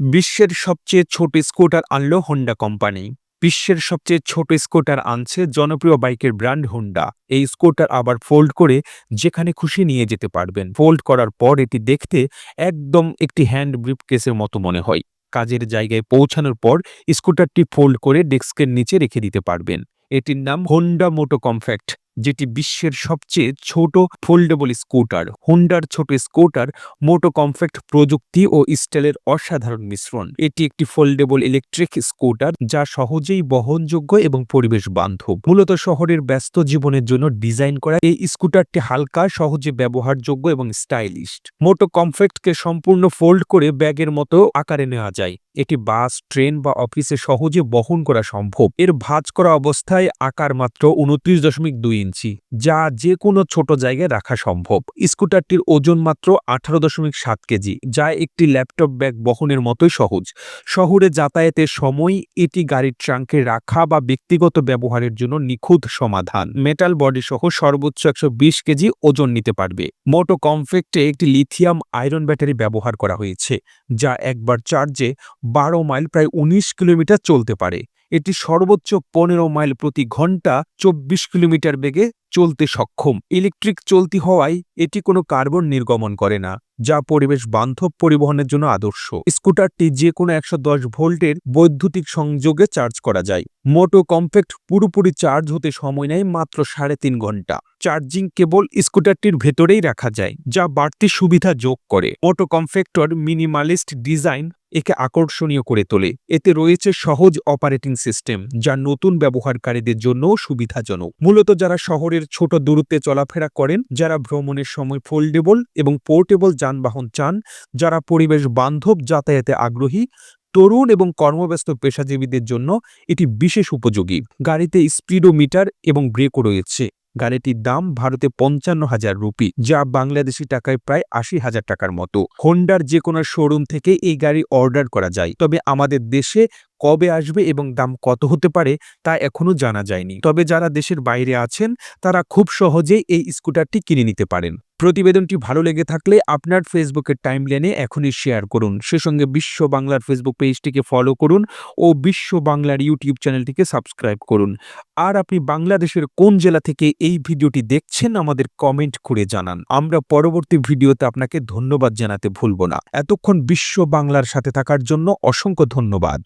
বিশ্বের সবচেয়ে ছোট স্কুটার আনলো হোন্ডা কোম্পানি বিশ্বের সবচেয়ে ছোট স্কুটার আনছে জনপ্রিয় বাইকের ব্র্যান্ড হোন্ডা এই স্কুটার আবার ফোল্ড করে যেখানে খুশি নিয়ে যেতে পারবেন। ফোল্ড করার পর এটি দেখতে একদম একটি হ্যান্ড ব্রিফ কেসের মতো মনে হয়। কাজের জায়গায় পৌঁছানোর পর স্কুটারটি ফোল্ড করে ডেস্কের নিচে রেখে দিতে পারবেন। এটির নাম হোন্ডা মোটো কমফ্যাক্ট যেটি বিশ্বের সবচেয়ে ছোট ফোল্ডেবল স্কুটার। হোন্ডার ছোট স্কুটার মোটো কমফ্যাক্ট প্রযুক্তি ও স্টাইলের অসাধারণ মিশ্রণ। এটি একটি ফোল্ডেবল ইলেকট্রিক স্কুটার যা সহজেই বহনযোগ্য এবং পরিবেশ বান্ধব মূলত শহরের ব্যস্ত জীবনের জন্য ডিজাইন করা এই স্কুটারটি হালকা, সহজে ব্যবহারযোগ্য এবং স্টাইলিশ। মোটো কমফ্যাক্টকে সম্পূর্ণ ফোল্ড করে ব্যাগের মতো আকারে নেওয়া যায়। এটি বাস, ট্রেন বা অফিসে সহজে বহন করা সম্ভব। এর ভাঁজ করা অবস্থায় আকার মাত্র উনত্রিশ দশমিক দুই ইঞ্চি, যা যে কোনো ছোট জায়গায় রাখা সম্ভব। স্কুটারটির ওজন মাত্র আঠারো দশমিক সাত কেজি, যা একটি ল্যাপটপ ব্যাগ বহনের মতোই সহজ। শহরে যাতায়াতের সময় এটি গাড়ির ট্রাঙ্কে রাখা বা ব্যক্তিগত ব্যবহারের জন্য নিখুঁত সমাধান। মেটাল বডি সহ সর্বোচ্চ একশো বিশ কেজি ওজন নিতে পারবে। মোটো কমফেক্টে একটি লিথিয়াম আয়রন ব্যাটারি ব্যবহার করা হয়েছে, যা একবার চার্জে বারো মাইল, প্রায় উনিশ কিলোমিটার চলতে পারে। এটি সর্বোচ্চ পনেরো মাইল প্রতি ঘণ্টা চব্বিশ কিলোমিটার বেগে চলতে সক্ষম। ইলেকট্রিক চলতি হওয়ায় এটি কোনো কার্বন নির্গমন করে না, যা পরিবেশ বান্ধব পরিবহনের জন্য আদর্শ। স্কুটারটি যে কোনো একশো দশ ভোল্টের বৈদ্যুতিক সংযোগে চার্জ করা যায়। মোটো কম্প্যাক্ট পুরোপুরি চার্জ হতে সময় নেয় মাত্র সাড়ে তিন ঘণ্টা। চার্জিং কেবল স্কুটারটির ভেতরেই রাখা যায়, যা বাড়তি সুবিধা যোগ করে। মোটো কমফেক্টর মিনিমালিস্ট ডিজাইন একে আকর্ষণীয় করে তোলে। এতে রয়েছে সহজ অপারেটিং সিস্টেম যা নতুন ব্যবহারকারীদের জন্যও সুবিধাজনক। মূলত যারা শহরের ছোট দূরত্বে চলাফেরা করেন, যারা ভ্রমণের সময় ফোল্ডেবল এবং পোর্টেবল যানবাহন চান, যারা পরিবেশ বান্ধব যাতায়াতে আগ্রহী, তরুণ এবং কর্মব্যস্ত পেশাজীবীদের জন্য এটি বিশেষ উপযোগী। গাড়িতে স্পিডোমিটার এবং ব্রেকও রয়েছে। গাড়িটির দাম ভারতে পঞ্চান্ন হাজার রুপি, যা বাংলাদেশি টাকায় প্রায় আশি হাজার টাকার মতো। হোন্ডার যে কোনো শোরুম থেকে এই গাড়ি অর্ডার করা যায়। তবে আমাদের দেশে কবে আসবে এবং দাম কত হতে পারে তা এখনও জানা যায়নি। তবে যারা দেশের বাইরে আছেন, তারা খুব সহজেই এই স্কুটারটি কিনে নিতে পারেন। প্রতিবেদনটি ভালো লেগে থাকলে আপনার ফেসবুকের টাইমলাইনে এখনই শেয়ার করুন। সে সঙ্গে বিশ্ব বাংলার ফেসবুক পেজটিকে ফলো করুন ও বিশ্ব বাংলার ইউটিউব চ্যানেলটিকে সাবস্ক্রাইব করুন। আর আপনি বাংলাদেশের কোন জেলা থেকে এই ভিডিওটি দেখছেন আমাদের কমেন্ট করে জানান। আমরা পরবর্তী ভিডিওতে আপনাকে ধন্যবাদ জানাতে ভুলব না। এতক্ষণ বিশ্ব বাংলার সাথে থাকার জন্য অসংখ্য ধন্যবাদ।